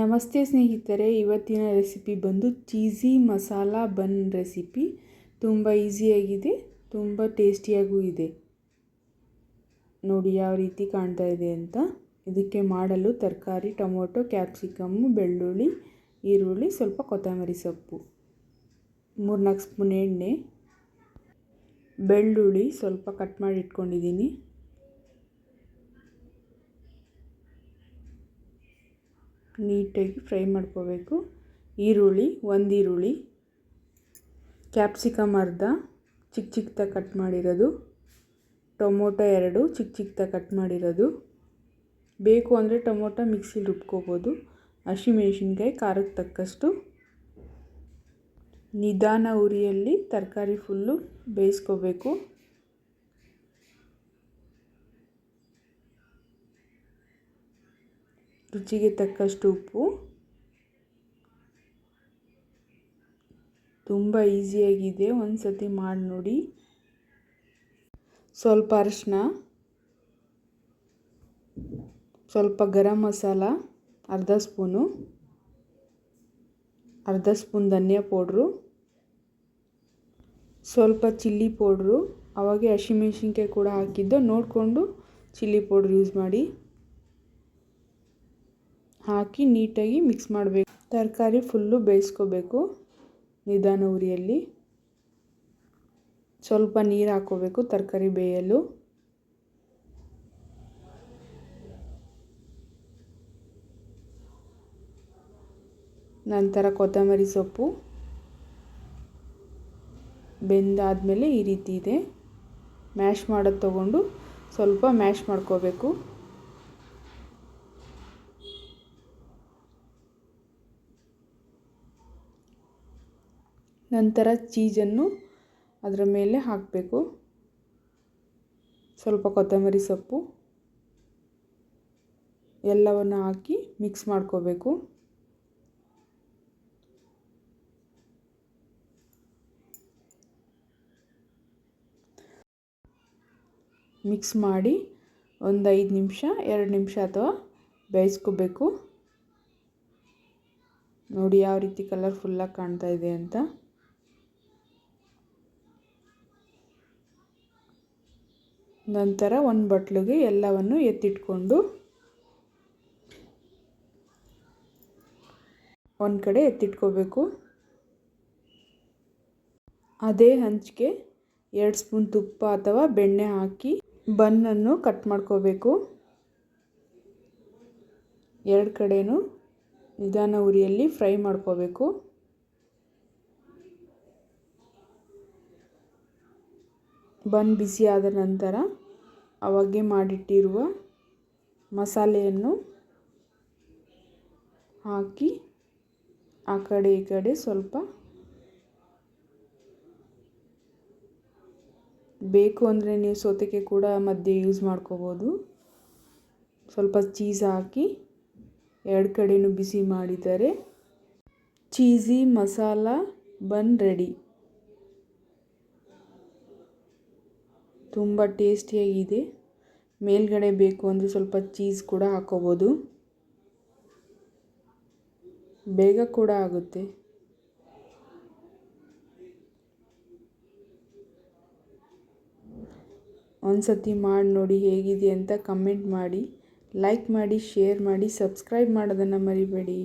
ನಮಸ್ತೆ ಸ್ನೇಹಿತರೆ, ಇವತ್ತಿನ ರೆಸಿಪಿ ಬಂದು ಚೀಸಿ ಮಸಾಲ ಬನ್ ರೆಸಿಪಿ. ತುಂಬ ಈಸಿಯಾಗಿದೆ ತುಂಬ ಟೇಸ್ಟಿಯಾಗೂ ಇದೆ. ನೋಡಿ ಯಾವ ರೀತಿ ಕಾಣ್ತಾ ಇದೆ ಅಂತ. ಇದಕ್ಕೆ ಮಾಡಲು ತರಕಾರಿ, ಟೊಮೊಟೊ ಕ್ಯಾಪ್ಸಿಕಮ್ಮು ಬೆಳ್ಳುಳ್ಳಿ, ಈರುಳ್ಳಿ, ಸ್ವಲ್ಪ ಕೊತ್ತಂಬರಿ ಸೊಪ್ಪು, ಮೂರ್ನಾಲ್ಕು ಸ್ಪೂನ್ ಎಣ್ಣೆ, ಬೆಳ್ಳುಳ್ಳಿ ಸ್ವಲ್ಪ ಕಟ್ ಮಾಡಿ ಇಟ್ಕೊಂಡಿದ್ದೀನಿ. ನೀಟಾಗಿ ಫ್ರೈ ಮಾಡ್ಕೋಬೇಕು. ಈರುಳ್ಳಿ ಒಂದು ಈರುಳ್ಳಿ ಕ್ಯಾಪ್ಸಿಕಮ್ ಅರ್ಧ ಚಿಕ್ಕ ಚಿಕ್ಕದಾಗಿ ಕಟ್ ಮಾಡಿರೋದು. ಟೊಮೊಟೊ ಎರಡು ಚಿಕ್ಕ ಚಿಕ್ಕದಾಗಿ ಕಟ್ ಮಾಡಿರೋದು. ಬೇಕು ಅಂದರೆ ಟೊಮೊಟೊ ಮಿಕ್ಸಿಲಿ ರುಬ್ಕೋಬೋದು. ಹಸಿಮೆಣ್ಸಿನ್ಕಾಯಿ ಖಾರಕ್ಕೆ ತಕ್ಕಷ್ಟು. ನಿಧಾನ ಉರಿಯಲ್ಲಿ ತರಕಾರಿ ಫುಲ್ಲು ಬೇಯಿಸ್ಕೋಬೇಕು. ರುಚಿಗೆ ತಕ್ಕಷ್ಟು ಉಪ್ಪು. ತುಂಬ ಈಸಿಯಾಗಿದೆ ಒಂದು ಸತಿ ಮಾಡಿ ನೋಡಿ. ಸ್ವಲ್ಪ ಅರಿಶಿನ, ಸ್ವಲ್ಪ ಗರಂ ಮಸಾಲ, ಅರ್ಧ ಸ್ಪೂನು, ಅರ್ಧ ಸ್ಪೂನ್ ಧನಿಯಾ ಪೌಡ್ರು, ಸ್ವಲ್ಪ ಚಿಲ್ಲಿ ಪೌಡ್ರು. ಅವಾಗೆ ಹಸಿಮೆಣ್ಸಿನ್ಕಾಯಿ ಕೂಡ ಹಾಕಿದ್ದು ನೋಡಿಕೊಂಡು ಚಿಲ್ಲಿ ಪೌಡ್ರ್ ಯೂಸ್ ಮಾಡಿ. ಹಾಕಿ ನೀಟಾಗಿ ಮಿಕ್ಸ್ ಮಾಡಬೇಕು. ತರಕಾರಿ ಫುಲ್ಲು ಬೇಯಿಸ್ಕೋಬೇಕು ನಿಧಾನ ಉರಿಯಲ್ಲಿ. ಸ್ವಲ್ಪ ನೀರು ಹಾಕೋಬೇಕು ತರಕಾರಿ ಬೇಯಲು. ನಂತರ ಕೊತ್ತಂಬರಿ ಸೊಪ್ಪು. ಬೆಂದಾದಮೇಲೆ ಈ ರೀತಿ ಇದೆ. ಮ್ಯಾಶ್ ಮಾಡೋದು ತೊಗೊಂಡು ಸ್ವಲ್ಪ ಮ್ಯಾಶ್ ಮಾಡ್ಕೋಬೇಕು. ನಂತರ ಚೀಸನ್ನು ಅದರ ಮೇಲೆ ಹಾಕಬೇಕು. ಸ್ವಲ್ಪ ಕೊತ್ತಂಬರಿ ಸೊಪ್ಪು. ಎಲ್ಲವನ್ನು ಹಾಕಿ ಮಿಕ್ಸ್ ಮಾಡ್ಕೋಬೇಕು. ಮಿಕ್ಸ್ ಮಾಡಿ ಒಂದು ಐದು ನಿಮಿಷ, ಎರಡು ನಿಮಿಷ ಅಥವಾ ಬೇಯಿಸ್ಕೋಬೇಕು. ನೋಡಿ ಯಾವ ರೀತಿ ಕಲರ್ಫುಲ್ಲಾಗಿ ಕಾಣ್ತಾ ಇದೆ ಅಂತ. ನಂತರ ಒಂದು ಬಟ್ಲಿಗೆ ಎಲ್ಲವನ್ನು ಎತ್ತಿಟ್ಕೊಂಡು ಒಂದು ಕಡೆ ಎತ್ತಿಟ್ಕೋಬೇಕು. ಅದೇ ಹಂಚಿಗೆ ಎರಡು ಸ್ಪೂನ್ ತುಪ್ಪ ಅಥವಾ ಬೆಣ್ಣೆ ಹಾಕಿ ಬನ್ನನ್ನು ಕಟ್ ಮಾಡ್ಕೋಬೇಕು. ಎರಡು ಕಡೆಯೂ ನಿಧಾನ ಉರಿಯಲ್ಲಿ ಫ್ರೈ ಮಾಡ್ಕೋಬೇಕು. ಬನ್ ಬಿಸಿಯಾದ ನಂತರ ಅವಾಗೆ ಮಾಡಿಟ್ಟಿರುವ ಮಸಾಲೆಯನ್ನು ಹಾಕಿ ಆ ಕಡೆ ಈ ಕಡೆ ಸ್ವಲ್ಪ ಬೇಕು ಅಂದರೆ ನೀವು ಸೋತಕ್ಕೆ ಕೂಡ ಮಧ್ಯೆ ಯೂಸ್ ಮಾಡ್ಕೋಬೋದು. ಸ್ವಲ್ಪ ಚೀಸ್ ಹಾಕಿ ಎರಡು ಕಡೆಯೂ ಬಿಸಿ ಮಾಡಿದರೆ ಚೀಸಿ ಮಸಾಲ ಬನ್ ರೆಡಿ ತುಂಬ ಟೇಸ್ಟಿಯಾಗಿದೆ. ಮೇಲ್ಗಡೆ ಬೇಕು ಅಂದರೆ ಸ್ವಲ್ಪ ಚೀಸ್ ಕೂಡ ಹಾಕೋಬೋದು. ಬೇಗ ಕೂಡ ಆಗುತ್ತೆ. ಒಂದು ಸತಿ ಮಾಡಿ ನೋಡಿ ಹೇಗಿದೆ ಅಂತ ಕಮೆಂಟ್ ಮಾಡಿ ಲೈಕ್ ಮಾಡಿ ಶೇರ್ ಮಾಡಿ ಸಬ್ಸ್ಕ್ರೈಬ್ ಮಾಡೋದನ್ನು ಮರಿಬೇಡಿ.